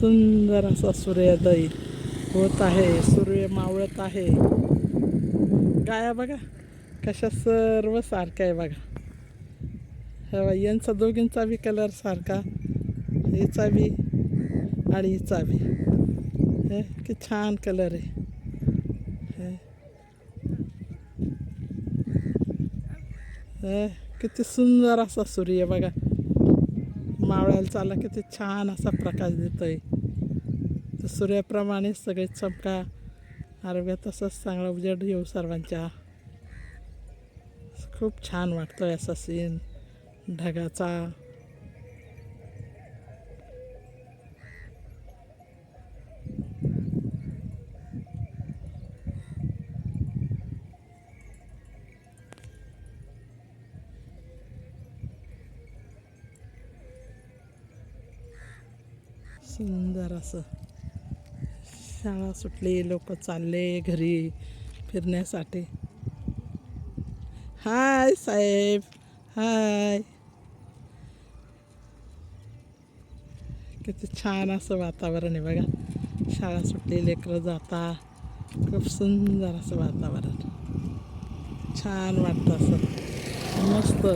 सुंदर असा सूर्योदय होत आहे. सूर्य मावळत आहे. गाया बघा? कशा सर्व सारख्या आहे बघा. हे यांचा दोघींचा बी कलर सारखा हिचा बी आणि हिचा बी. हे की छान कलर आहे. हे, किती सुंदर असा सूर्य बघा. मावळ्याला चालला ते छान असा प्रकाश देतोय. तर सूर्याप्रमाणे सगळे चमका. आरोग्य तसंच चांगला उजेड येऊ सर्वांच्या. खूप छान वाटतोय असा सीन ढगाचा. सुंदर असं. शाळा सुटली लोक चालले घरी फिरण्यासाठी. हाय साहेब हाय. किती छान असं वातावरण आहे बघा. शाळा सुटली लेकरं जाता. खूप सुंदर असं वातावरण. छान वाटतं असं. मस्त.